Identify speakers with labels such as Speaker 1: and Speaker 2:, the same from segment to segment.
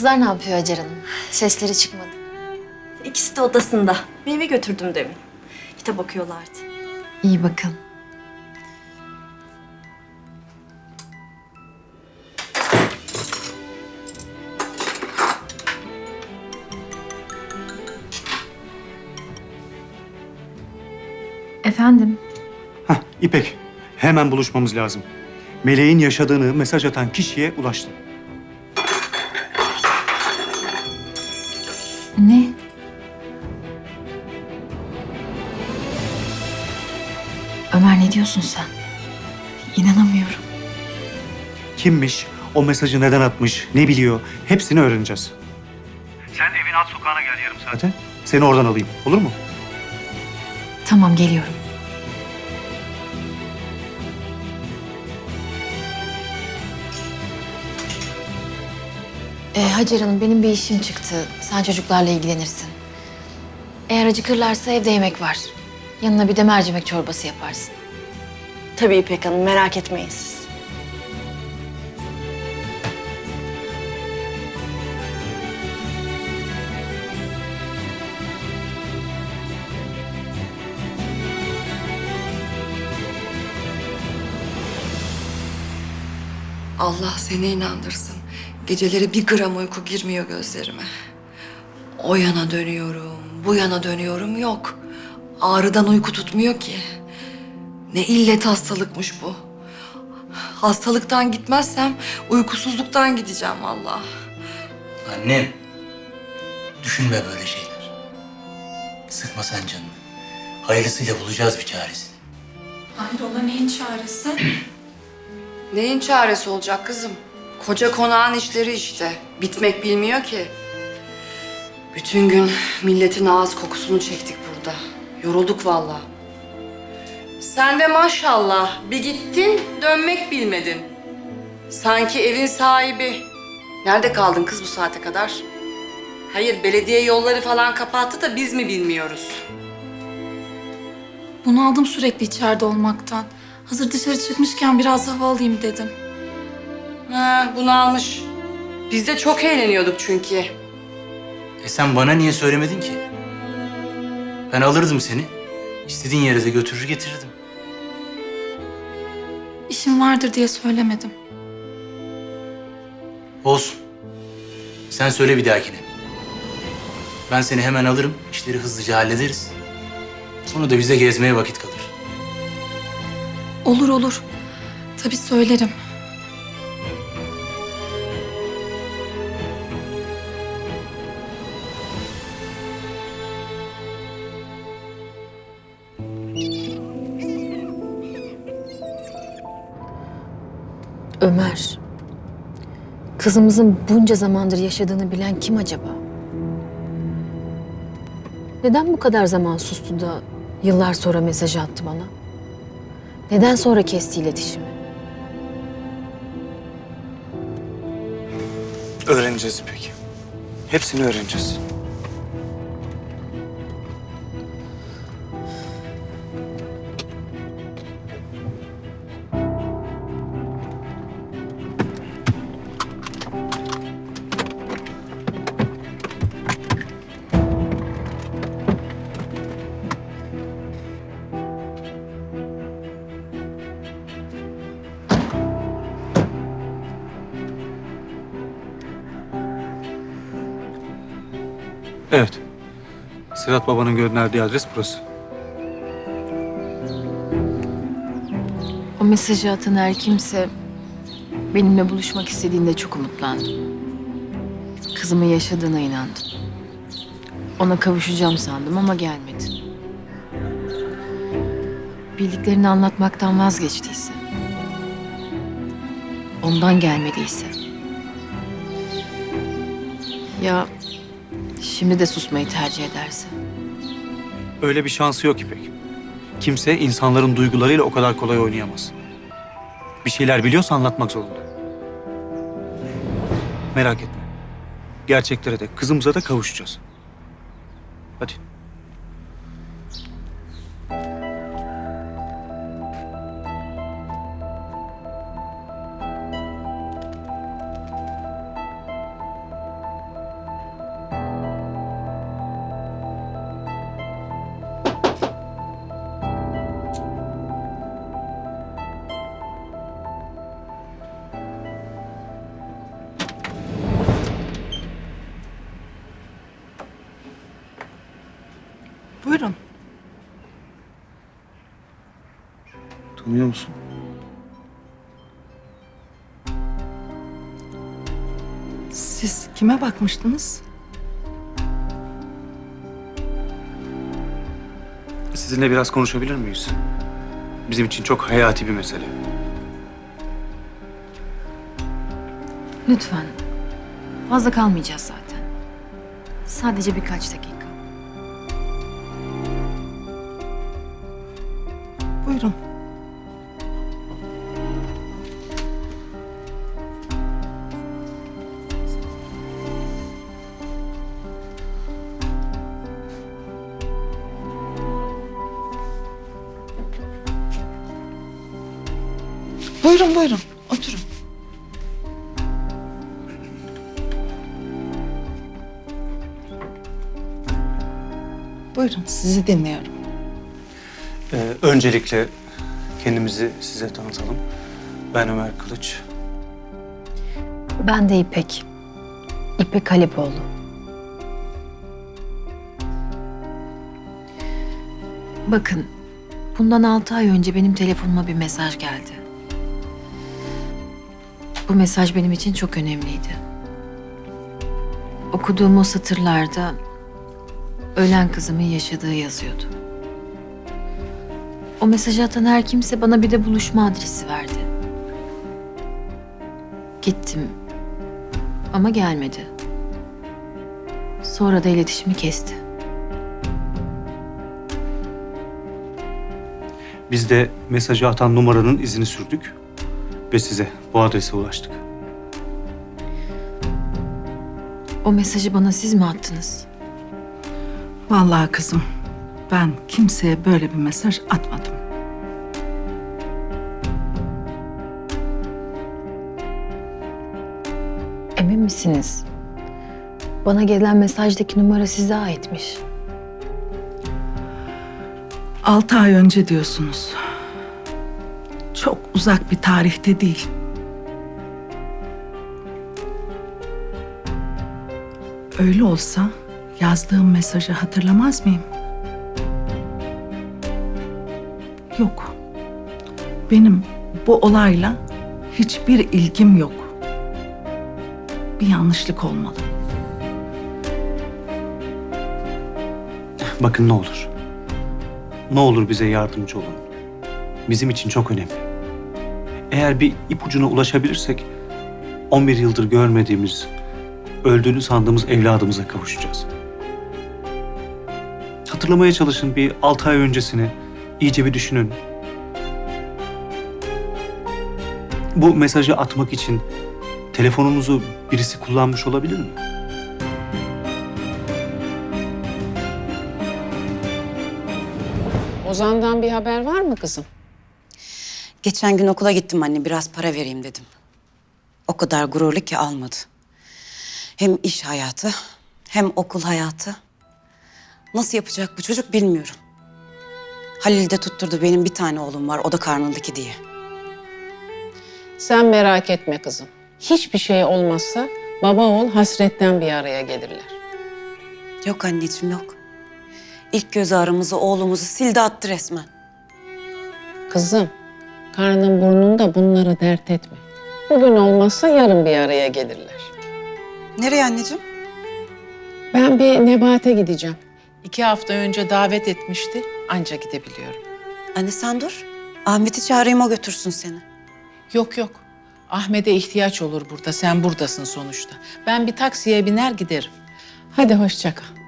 Speaker 1: Kızlar ne yapıyor Hacer Hanım? Sesleri çıkmadı.
Speaker 2: İkisi de odasında. Meyve götürdüm demin. Kitap okuyorlardı.
Speaker 1: İyi bakın. Efendim?
Speaker 3: Hah, İpek, hemen buluşmamız lazım. Meleğin yaşadığını mesaj atan kişiye ulaştım.
Speaker 1: Ne? Ömer ne diyorsun sen? İnanamıyorum.
Speaker 3: Kimmiş, o mesajı neden atmış, ne biliyor, hepsini öğreneceğiz. Sen evin alt sokağına gel yarım saate. Seni oradan alayım, olur mu?
Speaker 1: Tamam geliyorum. Ee, Hacer Hanım benim bir işim çıktı. Sen çocuklarla ilgilenirsin. Eğer acıkırlarsa evde yemek var. Yanına bir de mercimek çorbası yaparsın.
Speaker 2: Tabii İpek Hanım merak etmeyin siz.
Speaker 4: Allah seni inandırsın. Geceleri bir gram uyku girmiyor gözlerime. O yana dönüyorum, bu yana dönüyorum yok. Ağrıdan uyku tutmuyor ki. Ne illet hastalıkmış bu. Hastalıktan gitmezsem uykusuzluktan gideceğim vallahi.
Speaker 5: Annem, düşünme böyle şeyler. Sıkma sen canını. Hayırlısıyla bulacağız bir çaresini.
Speaker 6: Hayrola neyin çaresi?
Speaker 4: Neyin çaresi olacak kızım? Koca konağın işleri işte. Bitmek bilmiyor ki. Bütün gün milletin ağız kokusunu çektik burada. Yorulduk vallahi. Sen de maşallah bir gittin dönmek bilmedin. Sanki evin sahibi. Nerede kaldın kız bu saate kadar? Hayır belediye yolları falan kapattı da biz mi bilmiyoruz?
Speaker 6: Bunu aldım sürekli içeride olmaktan. Hazır dışarı çıkmışken biraz hava alayım dedim.
Speaker 4: Ha, bunu almış. Biz de çok eğleniyorduk çünkü.
Speaker 5: E sen bana niye söylemedin ki? Ben alırdım seni. İstediğin yere de götürür getirirdim.
Speaker 6: İşim vardır diye söylemedim.
Speaker 5: Olsun. Sen söyle bir dahakine. Ben seni hemen alırım, işleri hızlıca hallederiz. Sonra da bize gezmeye vakit kalır.
Speaker 6: Olur olur. Tabii söylerim.
Speaker 1: Kızımızın bunca zamandır yaşadığını bilen kim acaba? Neden bu kadar zaman sustu da yıllar sonra mesaj attı bana? Neden sonra kesti iletişimi?
Speaker 3: Öğreneceğiz İpek. Hepsini öğreneceğiz. Evet. Sedat babanın gönderdiği adres burası.
Speaker 1: O mesajı atan her kimse benimle buluşmak istediğinde çok umutlandım. Kızımın yaşadığına inandım. Ona kavuşacağım sandım ama gelmedi. Bildiklerini anlatmaktan vazgeçtiyse, ondan gelmediyse. Ya şimdi de susmayı tercih ederse?
Speaker 3: Öyle bir şansı yok İpek. Kimse insanların duygularıyla o kadar kolay oynayamaz. Bir şeyler biliyorsa anlatmak zorunda. Merak etme. Gerçeklere de kızımıza da kavuşacağız. Hadi. Tanıyor musun?
Speaker 7: Siz kime bakmıştınız?
Speaker 3: Sizinle biraz konuşabilir miyiz? Bizim için çok hayati bir mesele.
Speaker 1: Lütfen. Fazla kalmayacağız zaten. Sadece birkaç dakika.
Speaker 7: Buyurun buyurun. Oturun. Buyurun sizi dinliyorum.
Speaker 3: Ee, öncelikle kendimizi size tanıtalım. Ben Ömer Kılıç.
Speaker 1: Ben de İpek. İpek Halipoğlu. Bakın, bundan altı ay önce benim telefonuma bir mesaj geldi. Bu mesaj benim için çok önemliydi. Okuduğum o satırlarda ölen kızımın yaşadığı yazıyordu. O mesajı atan her kimse bana bir de buluşma adresi verdi. Gittim ama gelmedi. Sonra da iletişimi kesti.
Speaker 3: Biz de mesajı atan numaranın izini sürdük ve size bu adrese ulaştık.
Speaker 1: O mesajı bana siz mi attınız?
Speaker 7: Vallahi kızım, ben kimseye böyle bir mesaj atmadım.
Speaker 1: Emin misiniz? Bana gelen mesajdaki numara size aitmiş.
Speaker 7: Altı ay önce diyorsunuz. Uzak bir tarihte değil. Öyle olsa yazdığım mesajı hatırlamaz mıyım? Yok. Benim bu olayla hiçbir ilgim yok. Bir yanlışlık olmalı.
Speaker 3: Bakın ne olur. Ne olur bize yardımcı olun. Bizim için çok önemli. Eğer bir ipucuna ulaşabilirsek 11 yıldır görmediğimiz, öldüğünü sandığımız evladımıza kavuşacağız. Hatırlamaya çalışın bir 6 ay öncesini. iyice bir düşünün. Bu mesajı atmak için telefonunuzu birisi kullanmış olabilir mi?
Speaker 8: Ozan'dan bir haber var mı kızım?
Speaker 9: Geçen gün okula gittim anne biraz para vereyim dedim. O kadar gururlu ki almadı. Hem iş hayatı hem okul hayatı. Nasıl yapacak bu çocuk bilmiyorum. Halil de tutturdu benim bir tane oğlum var o da karnındaki diye.
Speaker 8: Sen merak etme kızım. Hiçbir şey olmazsa baba oğul hasretten bir araya gelirler.
Speaker 9: Yok anneciğim yok. İlk göz ağrımızı oğlumuzu sildi attı resmen.
Speaker 8: Kızım, karnın burnunda bunları dert etme. Bugün olmazsa yarın bir araya gelirler.
Speaker 9: Nereye anneciğim?
Speaker 8: Ben bir Nebat'e gideceğim. İki hafta önce davet etmişti, anca gidebiliyorum.
Speaker 9: Anne sen dur. Ahmet'i çağırayım o götürsün seni.
Speaker 8: Yok yok, Ahmet'e ihtiyaç olur burada, sen buradasın sonuçta. Ben bir taksiye biner giderim. Hadi hoşça kal.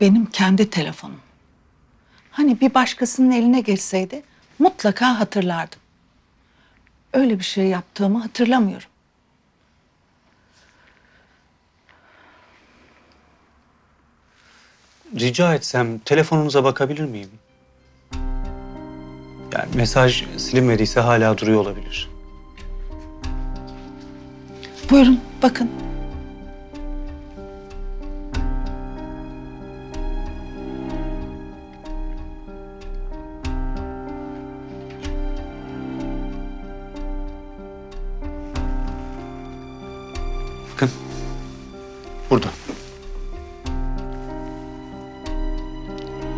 Speaker 7: Benim kendi telefonum. Hani bir başkasının eline geçseydi mutlaka hatırlardım. Öyle bir şey yaptığımı hatırlamıyorum.
Speaker 3: Rica etsem telefonunuza bakabilir miyim? Yani mesaj silinmediyse hala duruyor olabilir.
Speaker 7: Buyurun bakın.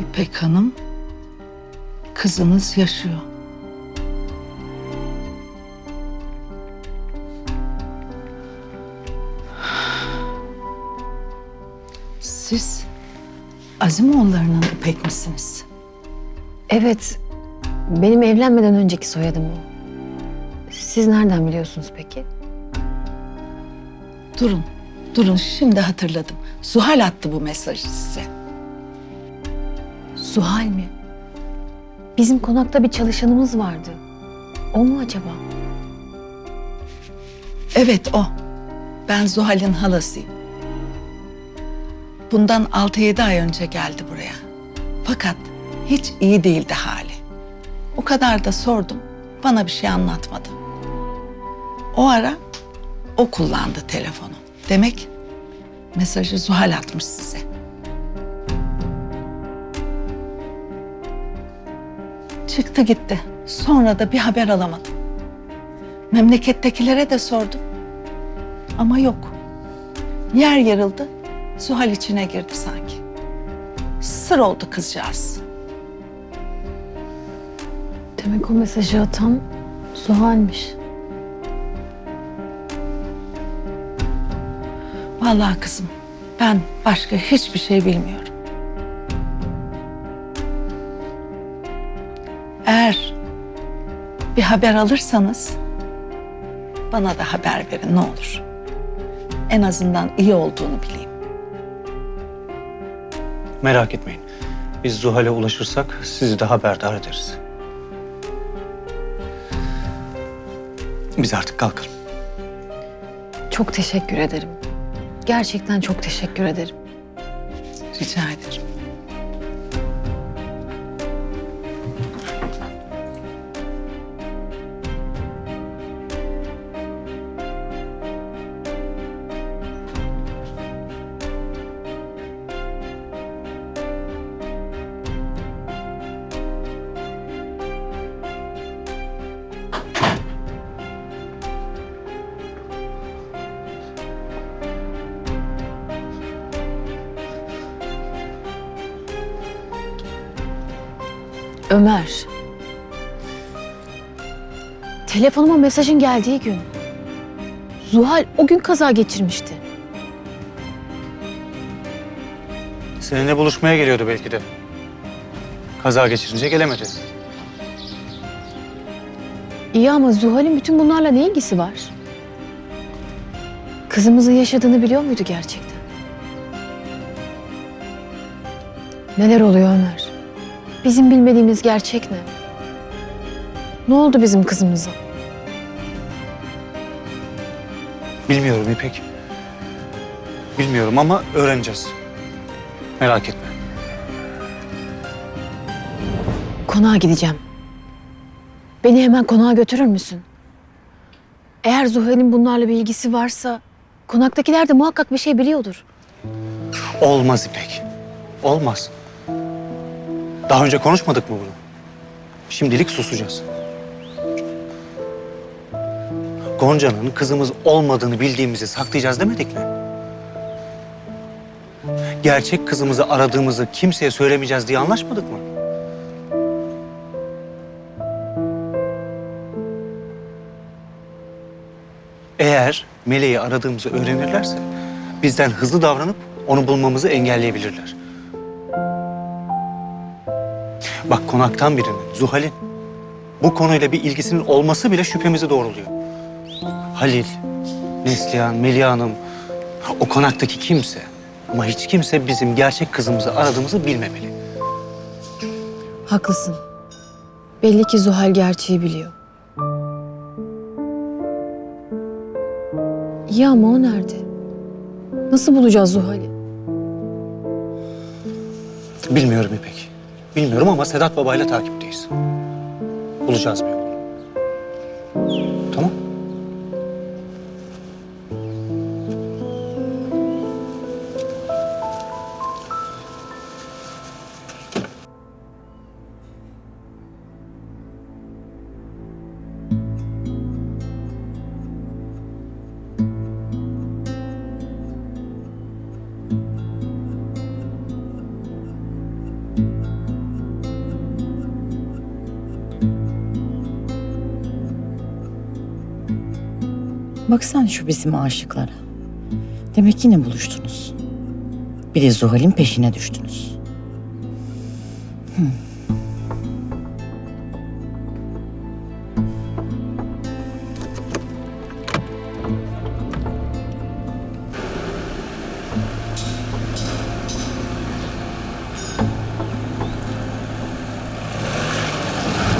Speaker 7: İpek Hanım, kızınız yaşıyor. Siz Azimoğulları'nın İpek misiniz?
Speaker 1: Evet, benim evlenmeden önceki soyadım o. Siz nereden biliyorsunuz peki?
Speaker 7: Durun, durun şimdi hatırladım. Zuhal attı bu mesajı size.
Speaker 1: Suhal mi? Bizim konakta bir çalışanımız vardı. O mu acaba?
Speaker 7: Evet o. Ben Zuhal'in halasıyım. Bundan 6-7 ay önce geldi buraya. Fakat hiç iyi değildi hali. O kadar da sordum. Bana bir şey anlatmadı. O ara o kullandı telefonu. Demek mesajı Zuhal atmış size. Çıktı gitti. Sonra da bir haber alamadım. Memlekettekilere de sordum. Ama yok. Yer yarıldı. Zuhal içine girdi sanki. Sır oldu kızcağız.
Speaker 1: Demek o mesajı atan Suhal'miş.
Speaker 7: Vallahi kızım ben başka hiçbir şey bilmiyorum. Eğer bir haber alırsanız bana da haber verin ne olur. En azından iyi olduğunu bileyim.
Speaker 3: Merak etmeyin. Biz Zuhal'e ulaşırsak sizi de haberdar ederiz. Biz artık kalkalım.
Speaker 1: Çok teşekkür ederim. Gerçekten çok teşekkür ederim.
Speaker 7: Rica ederim.
Speaker 1: Ömer. Telefonuma mesajın geldiği gün. Zuhal o gün kaza geçirmişti.
Speaker 3: Seninle buluşmaya geliyordu belki de. Kaza geçirince gelemedi.
Speaker 1: İyi ama Zuhal'in bütün bunlarla ne ilgisi var? Kızımızın yaşadığını biliyor muydu gerçekten? Neler oluyor Ömer? Bizim bilmediğimiz gerçek ne? Ne oldu bizim kızımıza?
Speaker 3: Bilmiyorum İpek. Bilmiyorum ama öğreneceğiz. Merak etme.
Speaker 1: Konağa gideceğim. Beni hemen konağa götürür müsün? Eğer Zuhal'in bunlarla bir ilgisi varsa konaktakiler de muhakkak bir şey biliyordur.
Speaker 3: Olmaz İpek. Olmaz. Daha önce konuşmadık mı bunu? Şimdilik susacağız. Gonca'nın kızımız olmadığını bildiğimizi saklayacağız demedik mi? Gerçek kızımızı aradığımızı kimseye söylemeyeceğiz diye anlaşmadık mı? Eğer Meleği aradığımızı öğrenirlerse bizden hızlı davranıp onu bulmamızı engelleyebilirler. Bak konaktan birinin, Zuhal'in bu konuyla bir ilgisinin olması bile şüphemizi doğruluyor. Halil, Neslihan, Melih Hanım, o konaktaki kimse ama hiç kimse bizim gerçek kızımızı aradığımızı bilmemeli.
Speaker 1: Haklısın. Belli ki Zuhal gerçeği biliyor. İyi ama o nerede? Nasıl bulacağız Zuhal'i?
Speaker 3: Bilmiyorum İpek. Bilmiyorum ama Sedat Baba'yla takipteyiz. Bulacağız bir yol. Tamam.
Speaker 10: Baksana şu bizim aşıklara. Demek yine buluştunuz. Bir de Zuhal'in peşine düştünüz. Hı.